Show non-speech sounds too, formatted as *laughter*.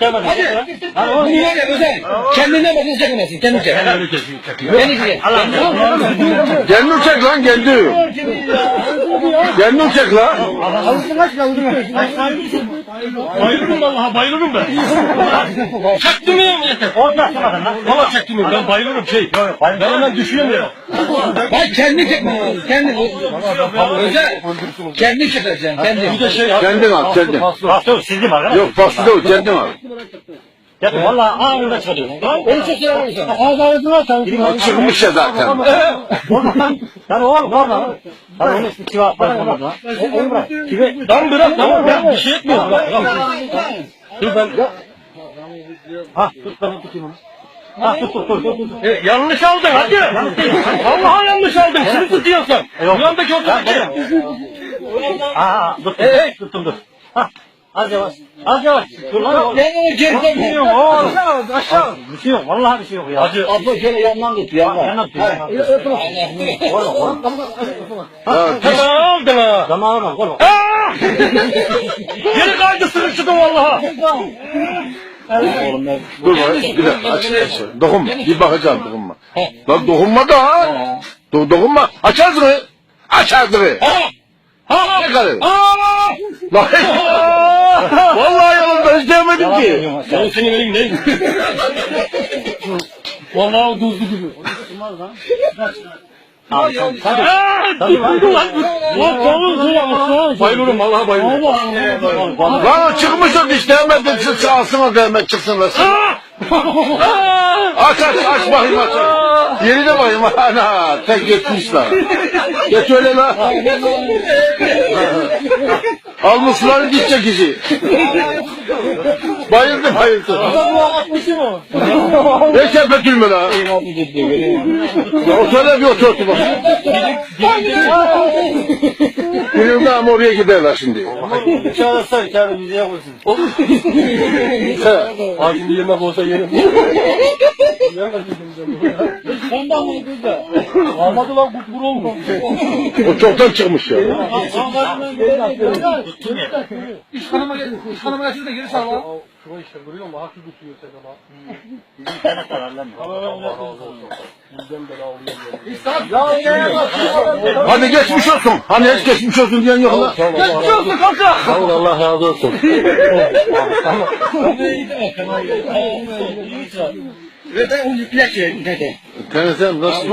Hadi. Hadi oğlum. Niye öyle özel? Kendine bakın çekemezsin. Kendin çek. Beni çek. Kendin çek lan kendi. Kendin çek lan. Bayılırım vallahi bayılırım ben. Çaktım ya. Orada açamadan lan. Valla çaktım ya. Ben bayılırım şey. Ben hemen düşüyorum ya. Bak kendin çekme. Kendin. Özel. Kendin çekeceksin. Bir Kendin. de şey Kendin al kendin. Pastor sizdim arkadaş. Yok faslı değil kendin al. Ya valla anında çıkarıyor. Onu çok sever misin? Ağzına sen. Çıkmış ya zaten. Lan oğlum var lan. Lan onu bir kiva. Onu bırak. Kive. Lan bırak lan. Ben bir şey etmiyorum. Dur ben. Ha tut ben tutayım onu. Ha tut tut tut tut. E, yanlış aldın hadi. Vallahi yanlış aldın. Kimi tutuyorsun sen? Yandaki ortadaki. Aa dur. Hey tuttum dur. Ha. Az yavaş. Az yavaş. Dur lan oğlum. Kendini Bir şey yok oğlum. Aşağı. Bir şey yok. Vallahi bir şey yok ya. Hacı. Abla şöyle yandan tut yandan. Yandan tut. Aynen. Oğlum oğlum. Ya, Tamam oldu la. Tamam oğlum oğlum. Geri kaydı sırıştı vallahi. Oğlum ben. Dur bak bir dakika aç aç. Dokunma. Bir bakacağım dokunma. Lan dokunma da. Do dokunma. Aç ağzını. Aç ağzını. Ha! Ne kadar? Aa! Lan. Vallahi yalan hiç demedim ki. Ben senin elin değil. Vallahi o tuzlu gibi. Hadi hadi. Bayılırım vallahi bayılırım. Lan o çıkmış o diş değmedin. Çıksın lan. Aç aç aç bakayım aç. aç. Yeri de bakayım. Ana tek geçmiş lan. Geç öyle lan. Almışlar diş çekici. Bayıldı bayıldı. Ne kepetülme lan. Ya otur bir otur otur bak. Bilim de ama oraya giderler şimdi. Çağırsan kendi müziğe koysun. Ha şimdi yemek olsa yerim. Ondan mı güzel? Almadı lan kupkuru olmuş. O çoktan çıkmış ya. İş kanıma gel. İş kanıma getir de geri sağ ol. Şuna işte görüyor musun? Hakkı tutuyor seni lan. Hadi geçmiş olsun. Hani hiç geçmiş olsun diyen yok lan. Geçmiş olsun kanka. Ol Allah razı olsun. *laughs* Ve de onu yükle ki. Sen nasıl?